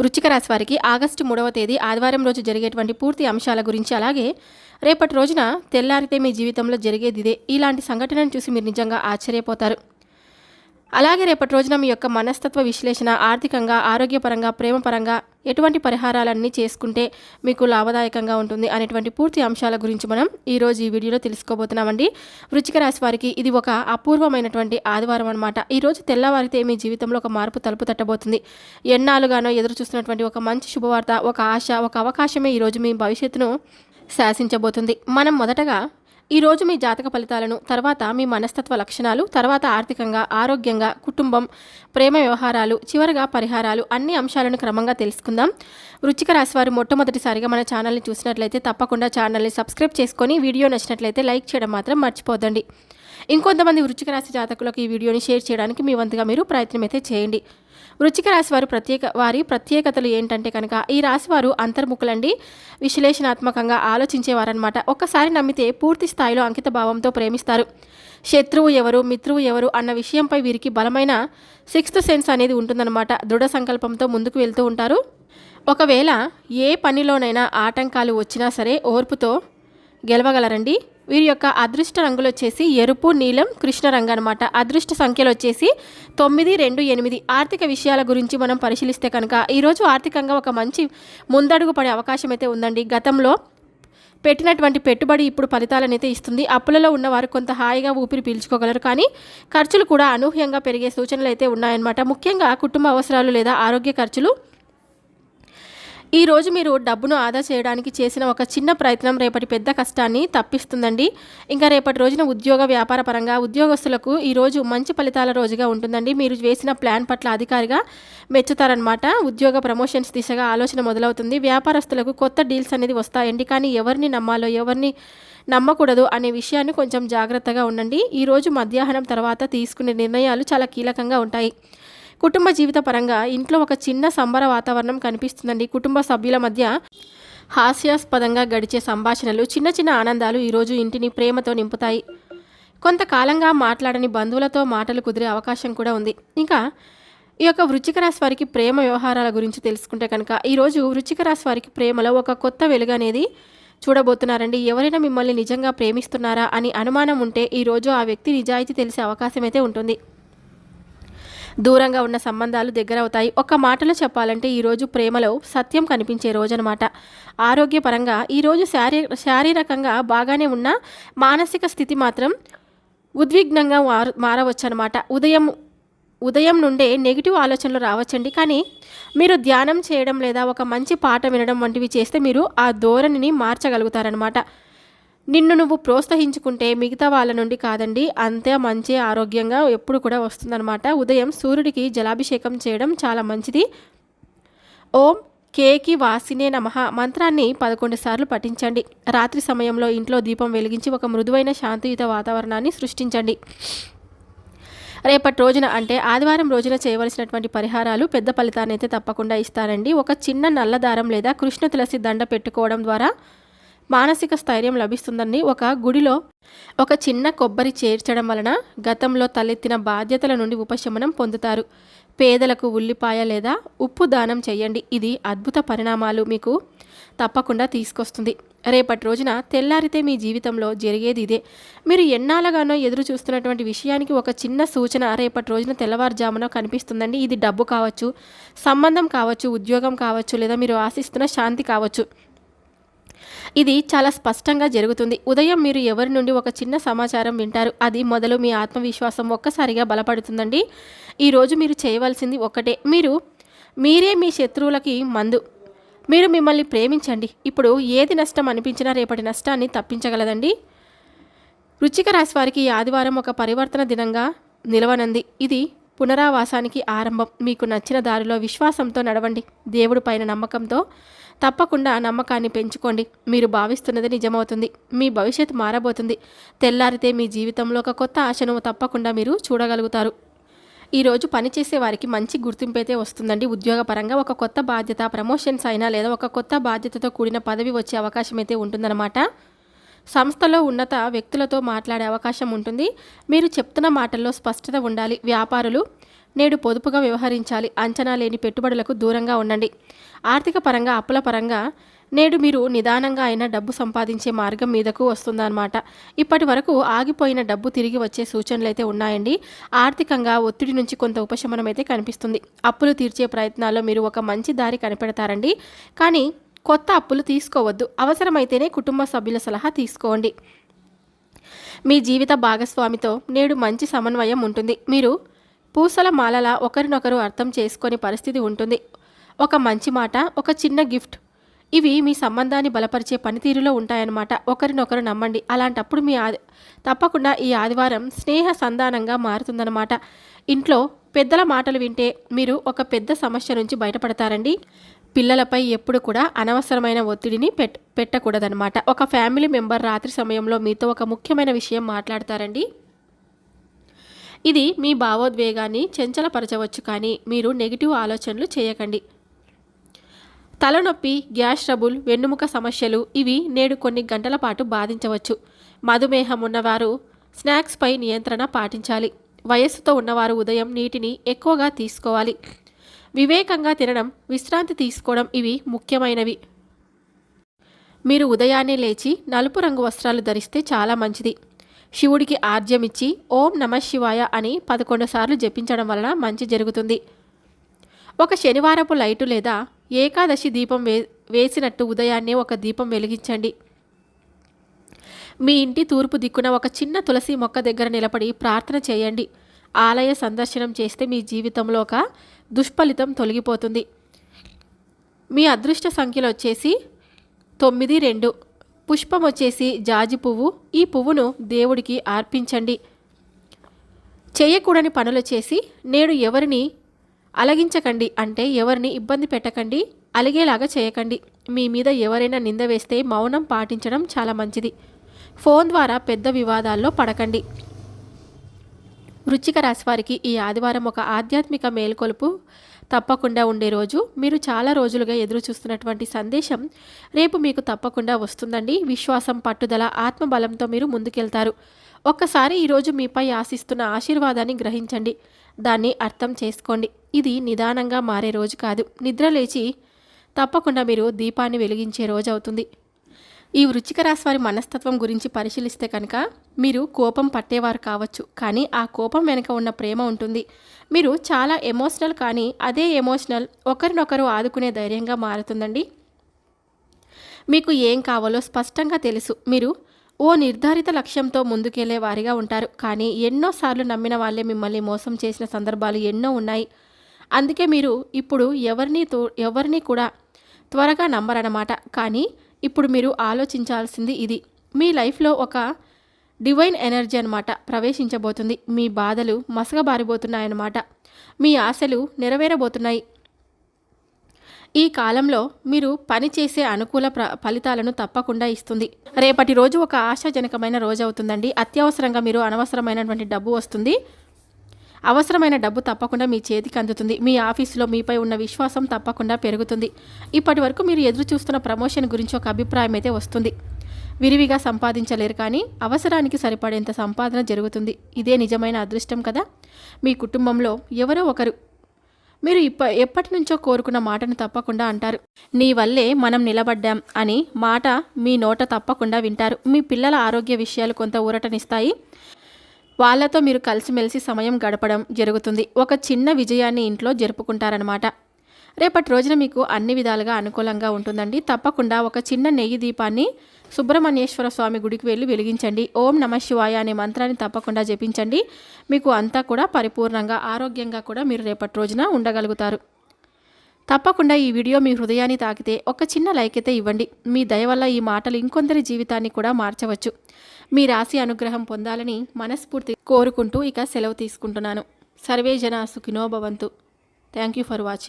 వృచ్చిక రాశి వారికి ఆగస్టు మూడవ తేదీ ఆదివారం రోజు జరిగేటువంటి పూర్తి అంశాల గురించి అలాగే రేపటి రోజున తెల్లారితే మీ జీవితంలో జరిగేది ఇదే. ఇలాంటి సంఘటనను చూసి మీరు నిజంగా ఆశ్చర్యపోతారు. అలాగే రేపటి రోజున మీ యొక్క మనస్తత్వ విశ్లేషణ ఆర్థికంగా ఆరోగ్యపరంగా ప్రేమపరంగా ఎటువంటి పరిహారాలన్నీ చేసుకుంటే మీకు లాభదాయకంగా ఉంటుంది అనేటువంటి పూర్తి అంశాల గురించి మనం ఈరోజు ఈ వీడియోలో తెలుసుకోబోతున్నామండి. వృచ్చిక రాశి వారికి ఇది ఒక అపూర్వమైనటువంటి ఆదివారం అనమాట ఈరోజు తెల్లవారితే మీ జీవితంలో ఒక మార్పు తలుపు తట్టబోతుంది. ఎన్నాళ్ళుగానో ఎదురు చూస్తున్నటువంటి ఒక మంచి శుభవార్త ఒక ఆశ ఒక అవకాశమే ఈరోజు మీ భవిష్యత్తును శాసించబోతుంది. మనం మొదటగా ఈరోజు మీ జాతక ఫలితాలను తర్వాత మీ మనస్తత్వ లక్షణాలు తర్వాత ఆర్థికంగా ఆరోగ్యంగా కుటుంబం ప్రేమ వ్యవహారాలు చివరగా పరిహారాలు అన్ని అంశాలను క్రమంగా తెలుసుకుందాం. వృచ్చిక రాశి వారు మొట్టమొదటిసారిగా మన ఛానల్ని చూసినట్లయితే తప్పకుండా ఛానల్ని సబ్స్క్రైబ్ చేసుకొని వీడియో నచ్చినట్లయితే లైక్ చేయడం మాత్రం మర్చిపోదండి ఇంకొంతమంది వృచ్చిక రాశి జాతకులకు ఈ వీడియోని షేర్ చేయడానికి మీ వంతుగా మీరు ప్రయత్నం అయితే చేయండి. వృచ్చిక రాశి వారు ప్రత్యేక వారి ప్రత్యేకతలు ఏంటంటే కనుక ఈ రాశి వారు అంతర్ముఖులండి. విశ్లేషణాత్మకంగా ఆలోచించేవారనమాట ఒక్కసారి నమ్మితే పూర్తి స్థాయిలో అంకిత భావంతో ప్రేమిస్తారు. శత్రువు ఎవరు మిత్రువు ఎవరు అన్న విషయంపై వీరికి బలమైన సిక్స్త్ సెన్స్ అనేది ఉంటుందన్నమాట. దృఢ సంకల్పంతో ముందుకు వెళ్తూ ఉంటారు. ఒకవేళ ఏ పనిలోనైనా ఆటంకాలు వచ్చినా సరే ఓర్పుతో గెలవగలరండి. వీరి యొక్క అదృష్ట రంగులు వచ్చేసి ఎరుపు నీలం కృష్ణ రంగు అనమాట అదృష్ట సంఖ్యలు వచ్చేసి తొమ్మిది రెండు ఎనిమిది. ఆర్థిక విషయాల గురించి మనం పరిశీలిస్తే కనుక ఈరోజు ఆర్థికంగా ఒక మంచి ముందడుగు పడే అవకాశం అయితే ఉందండి. గతంలో పెట్టినటువంటి పెట్టుబడి ఇప్పుడు ఫలితాలనైతే ఇస్తుంది. అప్పులలో ఉన్నవారు కొంత హాయిగా ఊపిరి పీల్చుకోగలరు. కానీ ఖర్చులు కూడా అనూహ్యంగా పెరిగే సూచనలు అయితే ఉన్నాయన్నమాట. ముఖ్యంగా కుటుంబ అవసరాలు లేదా ఆరోగ్య ఖర్చులు ఈ రోజు మీరు డబ్బును ఆదా చేయడానికి చేసిన ఒక చిన్న ప్రయత్నం రేపటి పెద్ద కష్టాన్ని తప్పిస్తుందండి. ఇంకా రేపటి రోజున ఉద్యోగ వ్యాపార పరంగా ఉద్యోగస్తులకు ఈ రోజు మంచి ఫలితాల రోజుగా ఉంటుందండి. మీరు వేసిన ప్లాన్ పట్ల అధికారిగా మెచ్చుతారనమాట ఉద్యోగ ప్రమోషన్స్ దిశగా ఆలోచన మొదలవుతుంది. వ్యాపారస్తులకు కొత్త డీల్స్ అనేది వస్తాయండి. కానీ ఎవరిని నమ్మాలో ఎవరిని నమ్మకూడదు అనే విషయాన్ని కొంచెం జాగ్రత్తగా ఉండండి. ఈరోజు మధ్యాహ్నం తర్వాత తీసుకునే నిర్ణయాలు చాలా కీలకంగా ఉంటాయి. కుటుంబ జీవిత పరంగా ఇంట్లో ఒక చిన్న సంబర వాతావరణం కనిపిస్తుందండి. కుటుంబ సభ్యుల మధ్య హాస్యాస్పదంగా గడిచే సంభాషణలు చిన్న చిన్న ఆనందాలు ఈరోజు ఇంటిని ప్రేమతో నింపుతాయి. కొంతకాలంగా మాట్లాడని బంధువులతో మాటలు కుదిరే అవకాశం కూడా ఉంది. ఇంకా ఈ యొక్క వృచ్చిక రాశి వారికి ప్రేమ వ్యవహారాల గురించి తెలుసుకుంటే కనుక ఈరోజు వృచ్చిక రాశి వారికి ప్రేమలో ఒక కొత్త వెలుగు అనేది చూడబోతున్నారండి. ఎవరైనా మిమ్మల్ని నిజంగా ప్రేమిస్తున్నారా అని అనుమానం ఉంటే ఈరోజు ఆ వ్యక్తి నిజాయితీ తెలిసే అవకాశం అయితే ఉంటుంది. దూరంగా ఉన్న సంబంధాలు దగ్గర అవుతాయి ఒక మాటలో చెప్పాలంటే ఈరోజు ప్రేమలో సత్యం కనిపించే రోజనమాట. ఆరోగ్యపరంగా ఈరోజు శారీ శారీరకంగా బాగానే ఉన్న మానసిక స్థితి మాత్రం ఉద్విగ్నంగా మారు మారవచ్చనమాట. ఉదయం ఉదయం నుండే నెగిటివ్ ఆలోచనలు రావచ్చండి. కానీ మీరు ధ్యానం చేయడం లేదా ఒక మంచి పాట వినడం వంటివి చేస్తే మీరు ఆ ధోరణిని మార్చగలుగుతారనమాట. నిన్ను నువ్వు ప్రోత్సహించుకుంటే మిగతా వాళ్ళ నుండి కాదండి అంతే మంచి ఆరోగ్యంగా ఎప్పుడు కూడా వస్తుందన్నమాట. ఉదయం సూర్యుడికి జలాభిషేకం చేయడం చాలా మంచిది. ఓం కేకి వాసినే నమః. మంత్రాన్ని పదకొండు సార్లు పఠించండి. రాత్రి సమయంలో ఇంట్లో దీపం వెలిగించి ఒక మృదువైన శాంతియుత వాతావరణాన్ని సృష్టించండి. రేపటి రోజున అంటే ఆదివారం రోజున చేయవలసినటువంటి పరిహారాలు పెద్ద ఫలితాన్ని అయితే తప్పకుండా ఇస్తారండి. ఒక చిన్న నల్ల దారం లేదా కృష్ణ తులసి దండ పెట్టుకోవడం ద్వారా మానసిక స్థైర్యం లభిస్తుందని ఒక గుడిలో ఒక చిన్న కొబ్బరి చేర్చడం వలన గతంలో తలెత్తిన బాధ్యతల నుండి ఉపశమనం పొందుతారు. పేదలకు ఉల్లిపాయ లేదా ఉప్పు దానం చేయండి. ఇది అద్భుత పరిణామాలు మీకు తప్పకుండా తీసుకొస్తుంది. రేపటి రోజున తెల్లారితే మీ జీవితంలో జరిగేది ఇదే. మీరు ఎన్నాళ్ళగానో ఎదురు చూస్తున్నటువంటి విషయానికి ఒక చిన్న సూచన రేపటి రోజున తెల్లవారుజామున కనిపిస్తుందండి. ఇది డబ్బు కావచ్చు సంబంధం కావచ్చు ఉద్యోగం కావచ్చు లేదా మీరు ఆశిస్తున్న శాంతి కావచ్చు. ఇది చాలా స్పష్టంగా జరుగుతుంది. ఉదయం మీరు ఎవరి నుండి ఒక చిన్న సమాచారం వింటారు? అది మొదలు మీ ఆత్మవిశ్వాసం ఒక్కసారిగా బలపడుతుందండి. ఈరోజు మీరు చేయవలసింది ఒక్కటే. మీరు మీరే మీ శత్రువులకి మందు. మీరు మిమ్మల్ని ప్రేమించండి. ఇప్పుడు ఏది నష్టం అనిపించినా రేపటి నష్టాన్ని తప్పించగలదండి. వృచ్చిక రాశి వారికి ఆదివారం ఒక పరివర్తన దినంగా నిలవనంది. ఇది పునరావాసానికి ఆరంభం. మీకు నచ్చిన దారిలో విశ్వాసంతో నడవండి. దేవుడు పైన నమ్మకంతో తప్పకుండా నమ్మకాన్ని పెంచుకోండి. మీరు భావిస్తున్నది నిజమవుతుంది. మీ భవిష్యత్తు మారబోతుంది. తెల్లారితే మీ జీవితంలో ఒక కొత్త ఆశను తప్పకుండా మీరు చూడగలుగుతారు. ఈరోజు పనిచేసే వారికి మంచి గుర్తింపు అయితే వస్తుందండి. ఉద్యోగపరంగా ఒక కొత్త బాధ్యత ప్రమోషన్స్ అయినా లేదా ఒక కొత్త బాధ్యతతో కూడిన పదవి వచ్చే అవకాశం అయితే ఉంటుందన్నమాట. సంస్థలో ఉన్నత వ్యక్తులతో మాట్లాడే అవకాశం ఉంటుంది. మీరు చెప్తున్న మాటల్లో స్పష్టత ఉండాలి. వ్యాపారులు నేడు పొదుపుగా వ్యవహరించాలి. అంచనా లేని పెట్టుబడులకు దూరంగా ఉండండి. ఆర్థిక పరంగా అప్పుల పరంగా నేడు మీరు నిదానంగా అయిన డబ్బు సంపాదించే మార్గం మీదకు వస్తుందన్నమాట. ఇప్పటి వరకు ఆగిపోయిన డబ్బు తిరిగి వచ్చే సూచనలు అయితే ఉన్నాయండి. ఆర్థికంగా ఒత్తిడి నుంచి కొంత ఉపశమనం అయితే కనిపిస్తుంది. అప్పులు తీర్చే ప్రయత్నాల్లో మీరు ఒక మంచి దారి కనిపెడతారండి. కానీ కొత్త అప్పులు తీసుకోవద్దు. అవసరమైతేనే కుటుంబ సభ్యుల సలహా తీసుకోండి. మీ జీవిత భాగస్వామితో నేడు మంచి సమన్వయం ఉంటుంది. మీరు పూసల మాలలా ఒకరినొకరు అర్థం చేసుకొని పరిస్థితి ఉంటుంది. ఒక మంచి మాట ఒక చిన్న గిఫ్ట్. ఇవి మీ సంబంధాన్ని బలపరిచే పనితీరులో ఉంటాయన్నమాట. ఒకరినొకరు నమ్మండి. అలాంటప్పుడు మీ ఆది తప్పకుండా ఈ ఆదివారం స్నేహ సంధానంగా మారుతుందన్నమాట. ఇంట్లో పెద్దల మాటలు వింటే మీరు ఒక పెద్ద సమస్య నుంచి బయటపడతారండి. పిల్లలపై ఎప్పుడు కూడా అనవసరమైన ఒత్తిడిని పెట్ పెట్టకూడదనమాట ఒక ఫ్యామిలీ మెంబర్ రాత్రి సమయంలో మీతో ఒక ముఖ్యమైన విషయం మాట్లాడతారండి. ఇది మీ భావోద్వేగాన్ని చెంచలపరచవచ్చు కానీ మీరు నెగిటివ్ ఆలోచనలు చేయకండి. తలనొప్పి గ్యాస్ ట్రబుల్ వెన్నుముక సమస్యలు ఇవి నేడు కొన్ని గంటల పాటు బాధించవచ్చు. మధుమేహం ఉన్నవారు స్నాక్స్పై నియంత్రణ పాటించాలి. వయస్సుతో ఉన్నవారు ఉదయం నీటిని ఎక్కువగా తీసుకోవాలి. వివేకంగా తినడం విశ్రాంతి తీసుకోవడం ఇవి ముఖ్యమైనవి. మీరు ఉదయాన్నే లేచి నలుపు రంగు వస్త్రాలు ధరిస్తే చాలా మంచిది. శివుడికి ఆర్జ్యమిచ్చి ఓం నమ శివాయ అని పదకొండు సార్లు జపించడం వలన మంచి జరుగుతుంది. ఒక శనివారపు లైటు లేదా ఏకాదశి దీపం వే వేసినట్టు ఉదయాన్నే ఒక దీపం వెలిగించండి. మీ ఇంటి తూర్పు దిక్కున ఒక చిన్న తులసి మొక్క దగ్గర నిలబడి ప్రార్థన చేయండి. ఆలయ సందర్శనం చేస్తే మీ జీవితంలో ఒక దుష్ఫలితం తొలగిపోతుంది. మీ అదృష్ట సంఖ్యలు వచ్చేసి తొమ్మిది రెండు. పుష్పం వచ్చేసి జాజి పువ్వు. ఈ పువ్వును దేవుడికి అర్పించండి. చేయకూడని పనులు చేసి నేడు ఎవరిని అలగించకండి అంటే ఎవరిని ఇబ్బంది పెట్టకండి అలిగేలాగా చేయకండి. మీ మీద ఎవరైనా నింద వేస్తే మౌనం పాటించడం చాలా మంచిది. ఫోన్ ద్వారా పెద్ద వివాదాల్లో పడకండి. వృచ్చిక రాశి వారికి ఈ ఆదివారం ఒక ఆధ్యాత్మిక మేల్కొలుపు తప్పకుండా ఉండే రోజు. మీరు చాలా రోజులుగా ఎదురు చూస్తున్నటువంటి సందేశం రేపు మీకు తప్పకుండా వస్తుందండి. విశ్వాసం పట్టుదల ఆత్మబలంతో మీరు ముందుకెళ్తారు. ఒక్కసారి ఈరోజు మీపై ఆశిస్తున్న ఆశీర్వాదాన్ని గ్రహించండి. దాన్ని అర్థం చేసుకోండి. ఇది నిదానంగా మారే రోజు కాదు. నిద్ర లేచి తప్పకుండా మీరు దీపాన్ని వెలిగించే రోజు అవుతుంది. ఈ వృచ్చిక రాశి వారి మనస్తత్వం గురించి పరిశీలిస్తే కనుక మీరు కోపం పట్టేవారు కావచ్చు. కానీ ఆ కోపం వెనుక ఉన్న ప్రేమ ఉంటుంది. మీరు చాలా ఎమోషనల్ కానీ అదే ఎమోషనల్ ఒకరినొకరు ఆదుకునే ధైర్యంగా మారుతుందండి. మీకు ఏం కావాలో స్పష్టంగా తెలుసు. మీరు ఓ నిర్ధారిత లక్ష్యంతో ముందుకెళ్ళే వారిగా ఉంటారు. కానీ ఎన్నోసార్లు నమ్మిన వాళ్ళే మిమ్మల్ని మోసం చేసిన సందర్భాలు ఎన్నో ఉన్నాయి. అందుకే మీరు ఇప్పుడు ఎవరిని తో ఎవరిని కూడా త్వరగా నమ్మరన్నమాట. కానీ ఇప్పుడు మీరు ఆలోచించాల్సింది ఇది. మీ లైఫ్లో ఒక డివైన్ ఎనర్జీ అనమాట ప్రవేశించబోతుంది. మీ బాధలు మసగబారిపోతున్నాయన్నమాట మీ ఆశలు నెరవేరబోతున్నాయి. ఈ కాలంలో మీరు పనిచేసే అనుకూల ప్ర ఫలితాలను తప్పకుండా ఇస్తుంది. రేపటి రోజు ఒక ఆశాజనకమైన రోజు అవుతుందండి. అత్యవసరంగా మీరు అనవసరమైనటువంటి డబ్బు వస్తుంది. అవసరమైన డబ్బు తప్పకుండా మీ చేతికి అందుతుంది. మీ ఆఫీసులో మీపై ఉన్న విశ్వాసం తప్పకుండా పెరుగుతుంది. ఇప్పటి వరకు మీరు ఎదురు చూస్తున్న ప్రమోషన్ గురించి ఒక అభిప్రాయం అయితే వస్తుంది. విరివిగా సంపాదించలేరు కానీ అవసరానికి సరిపడేంత సంపాదన జరుగుతుంది. ఇదే నిజమైన అదృష్టం కదా. మీ కుటుంబంలో ఎవరో ఒకరు మీరు ఇప్ప ఎప్పటి నుంచో కోరుకున్న మాటను తప్పకుండా అంటారు. నీ వల్లే మనం నిలబడ్డాం అని మాట మీ నోట తప్పకుండా వింటారు. మీ పిల్లల ఆరోగ్య విషయాలు కొంత ఊరటనిస్తాయి. వాళ్ళతో మీరు కలిసిమెలిసి సమయం గడపడం జరుగుతుంది. ఒక చిన్న విజయాన్ని ఇంట్లో జరుపుకుంటారనమాట రేపటి రోజున మీకు అన్ని విధాలుగా అనుకూలంగా ఉంటుందండి. తప్పకుండా ఒక చిన్న నెయ్యి దీపాన్ని సుబ్రహ్మణ్యేశ్వర స్వామి గుడికి వెళ్ళి వెలిగించండి. ఓం నమ శివాయ అనే మంత్రాన్ని తప్పకుండా జపించండి. మీకు అంతా కూడా పరిపూర్ణంగా ఆరోగ్యంగా కూడా మీరు రేపటి రోజున ఉండగలుగుతారు. తప్పకుండా ఈ వీడియో మీ హృదయాన్ని తాకితే ఒక చిన్న లైక్ అయితే ఇవ్వండి. మీ దయ వల్ల ఈ మాటలు ఇంకొందరి జీవితాన్ని కూడా మార్చవచ్చు. మీ రాశి అనుగ్రహం పొందాలని మనస్ఫూర్తి కోరుకుంటూ ఇక సెలవు తీసుకుంటున్నాను. సర్వే జన సుఖినో భవంతు. Thank you for watching